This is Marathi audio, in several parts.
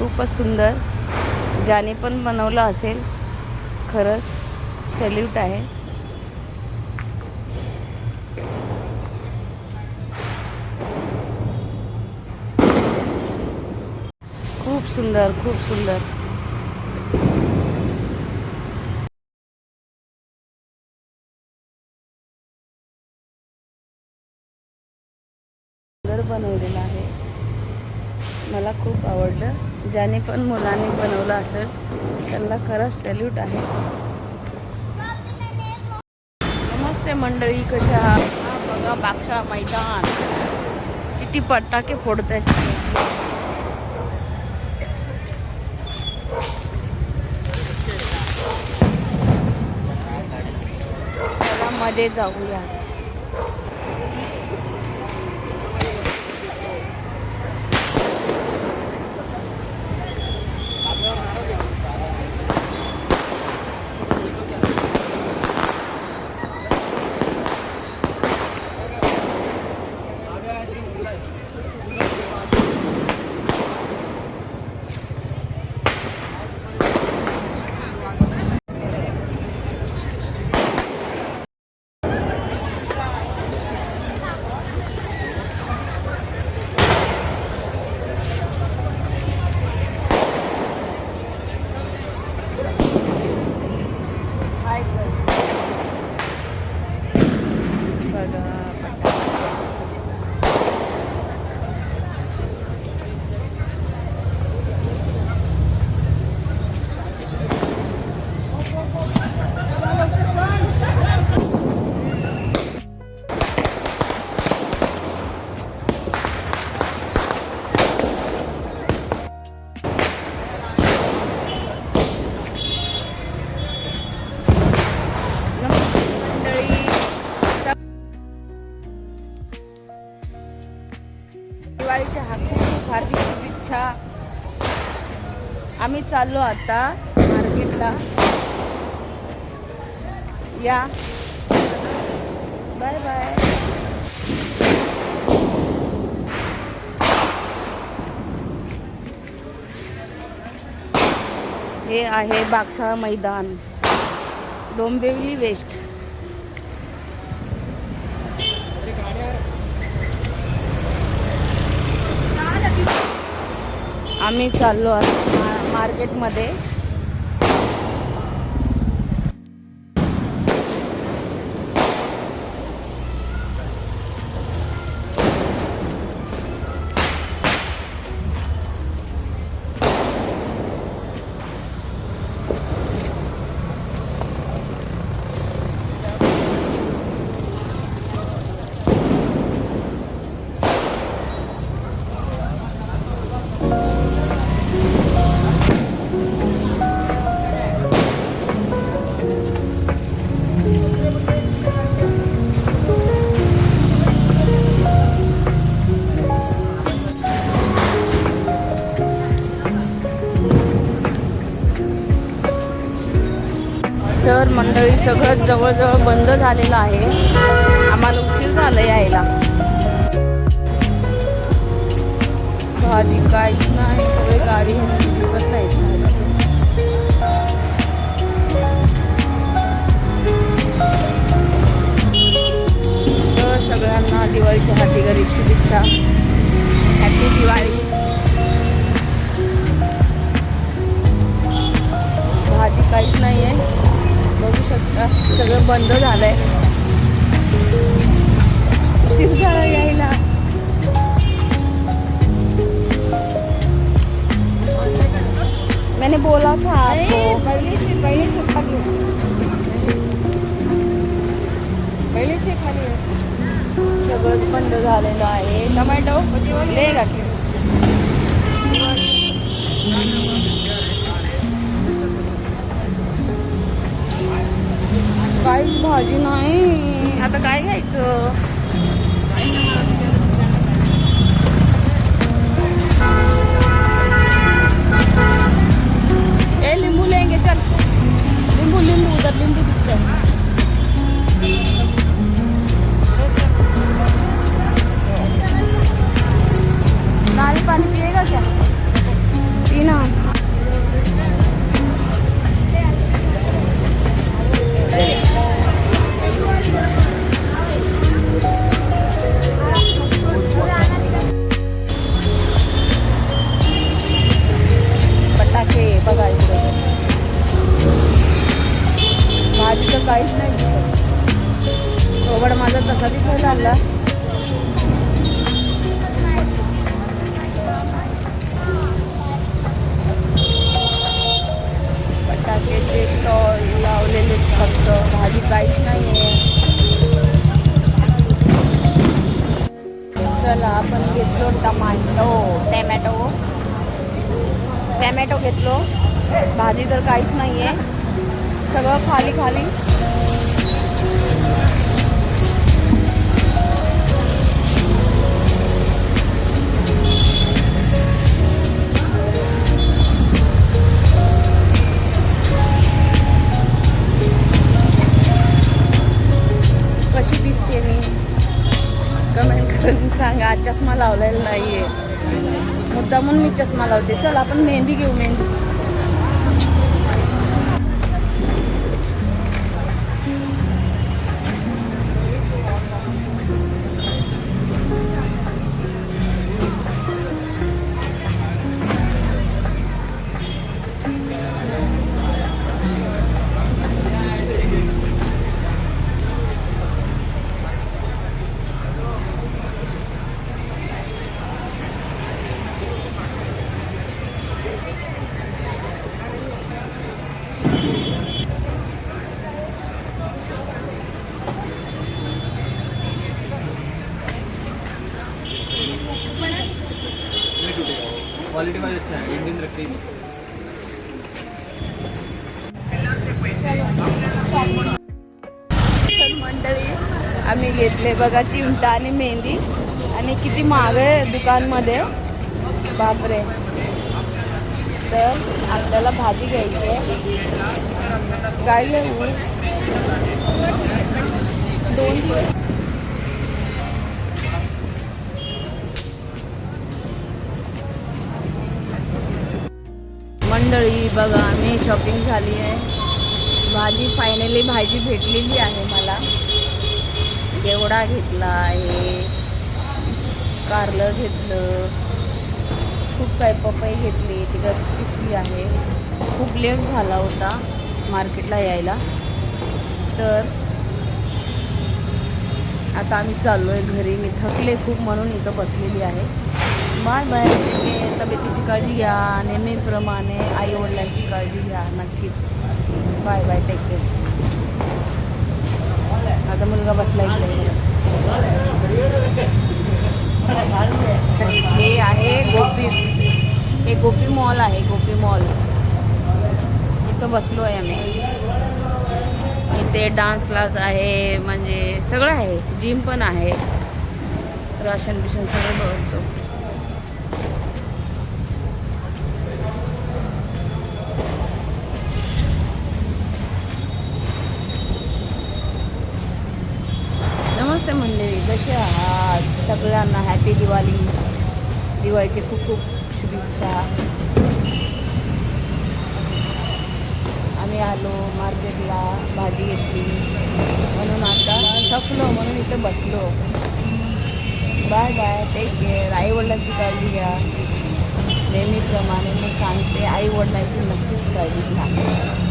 खूपच सुंदर. ज्याने पण बनवलं असेल खरंच सल्यूट आहे. खूप सुंदर खूप सुंदर. सुंदर बनवलेलं आहे. मला खूप आवडलं. ज्याने पण मुलांनी बनवलं असेल त्यांना खरंच सॅल्यूट आहे. नमस्ते मंडळी कशा आहात? बघा बागशा मैदान. किती पटाके फोडत आहेत मध्ये जाऊया. दिवाळीच्या हार्दिक हार्दिक शुभेच्छा. आम्ही चाललो आता मार्केटला. या. Bye bye. हे आहे बागशाळा मैदान. डोंबिवली वेस्ट. आम्ही चाललो आहोत मा- मार्केटमध्ये. मंडळी सगळं जवळजवळ बंद झालेलं आहे. आम्हाला उशीर झालं यायला. भाजी काहीच नाही सगळे गाडी दिसत नाही तर सगळ्यांना दिवाळीच्या हाती घरी शुभेच्छा. हॅपी दिवाळी. बंद झालंय. उशीर यायला. मैंने बोला था आपको पहले से पहले से खाली पहले से खाली सगळं बंद झालेलं आहे. टोमॅटो काहीच भाजी नाही. आता काय घ्यायचं? काहीच नाही आहे चला आपण घेतलो टमाटो टॅमॅटो. टॅमॅटो घेतलो. भाजी तर काहीच नाही आहे सगळं खाली खाली. लावलेला नाही आहे मुद्दा म्हणून मी चष्मा लावते. चल आपण मेहंदी घेऊ मेहंदी. मंडळी आम्ही घेतले बघा चिमटा आणि मेहंदी. आणि किती महाग आहे दुकानमध्ये. बापरे. तर आपल्याला भाजी घ्यायची आहे. काय घेऊ? दोन मंडळी बघा आम्ही शॉपिंग झाली आहे. भाजी फायनली भाजी भेटलेली आहे मला. जेवढा घेतला आहे. कारलं घेतलं. खूप काही पपई घेतली. तिथं पिशवी आहे. खूप लेट झाला होता मार्केटला यायला. तर आता आम्ही चाललो आहे घरी. मी थकले खूप म्हणून इथं बसलेली आहे. बाय बाय तब्येतीची काळजी घ्या नेहमीप्रमाणे आई वडिलांची काळजी घ्या नक्कीच. बाय बाय टेक केअर आता मुलगा बसला इकडे. हे आहे गोपी. हे गोपी मॉल आहे गोपी मॉल. इथं बसलो आहे आम्ही. इथे डान्स क्लास आहे म्हणजे सगळं आहे. जिम पण आहे. राशन बिशन सगळं बघतो नमस्ते मंडळी कसे आहात सगळ्यांना हॅपी दिवाळी. दिवाळीचे खूप खूप शुभेच्छा. आम्ही आलो मार्केटला भाजी घेतली. म्हणून आता थकलो म्हणून इथे बसलो. बाय बाय टेक केअर आई वडिलांची काळजी घ्या. नेहमीप्रमाणे मी सांगते आई वडिलांची नक्कीच काळजी घ्या.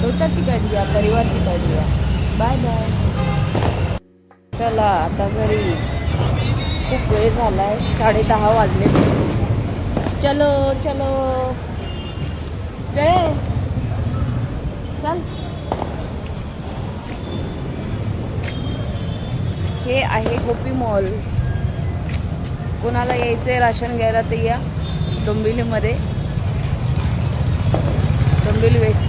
स्वतःची काळजी घ्या परिवारची काळजी घ्या. Bye bye. चला आता घरी. खूप वेळ झाला आहे साडे दहा वाजले. चलो चलो. जय. चल. हे आहे गोपी मॉल. कोणाला यायचं आहे राशन घ्यायला तर या डोंबिवलीमध्ये. डोंबिवली वेस्ट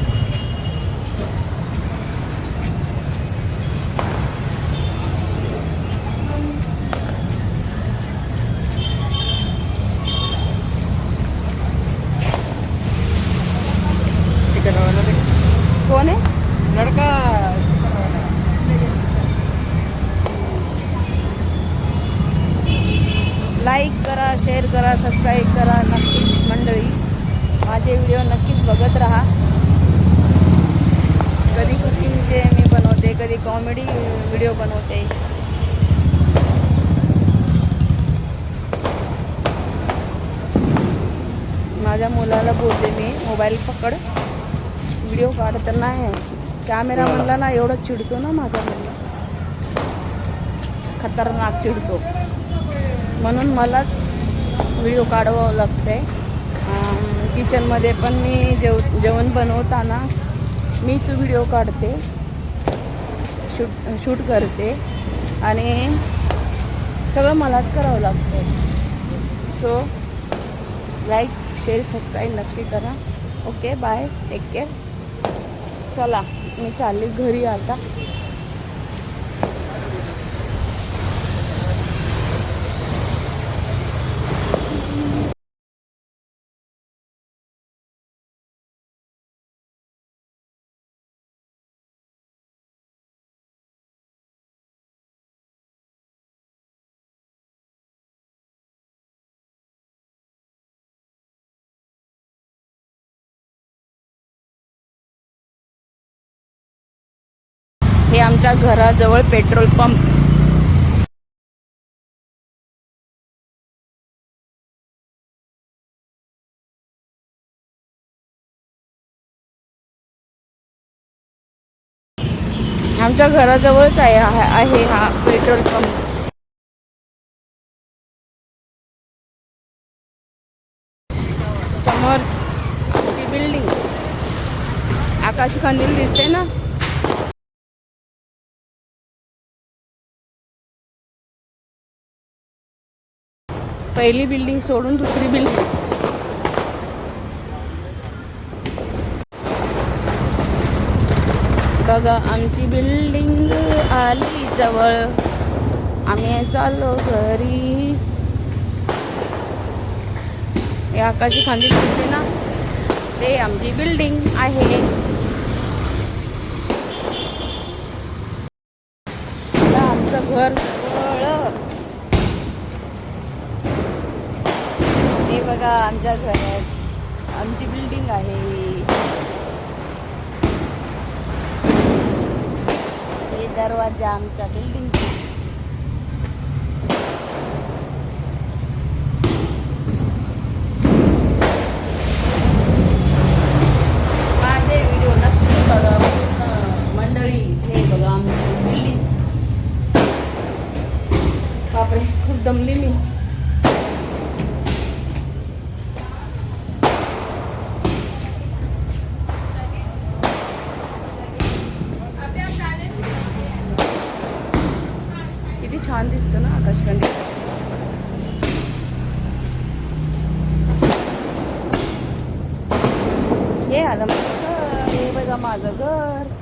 चिकन वाला कोण आहे लड़का लाईक करा शेअर करा सबस्क्राईब करा नक्कीच मंडळी माझे व्हिडिओ नक्कीच बघत राहा कधी कुकिंगचे मी बनवते कधी कॉमेडी व्हिडिओ बनवते माझ्या मुलाला बोलते मी मोबाईल पकड व्हिडिओ काढ तर नाही कॅमेरा म्हणला ना एवढं चिडतो ना माझा मुलगा. खतरनाक चिडतो. म्हणून मलाच व्हिडिओ काढवावं लागते किचनमध्ये पण मी जेव जेवण बनवताना मीच व्हिडिओ काढते. शूट शूट करते. आणि सगळं मलाच करावं लागतं सो लाईक शेअर सबस्क्राईब नक्की करा. ओके बाय टेक केअर चला मी चालली घरी आता. हे आमच्या घराजवळ पेट्रोल पंप. आमच्या घराजवळच आहे हा- आहे हा पेट्रोल पंप. समोर आमची बिल्डिंग. आकाश कंदील दिसते ना? पहिली बिल्डिंग सोडून दुसरी बिल्डिंग बघा आमची बिल्डिंग आली जवळ. आम्ही चाललो घरी. हे आकाशी खांदी दिसते ना? ते आमची बिल्डिंग आहे. आमचं घर जवळ हे बघा आमच्या घरात आमची बिल्डिंग आहे. हे दरवाजा आमच्या बिल्डिंग आलं माझं घर हे बघा माझं घर.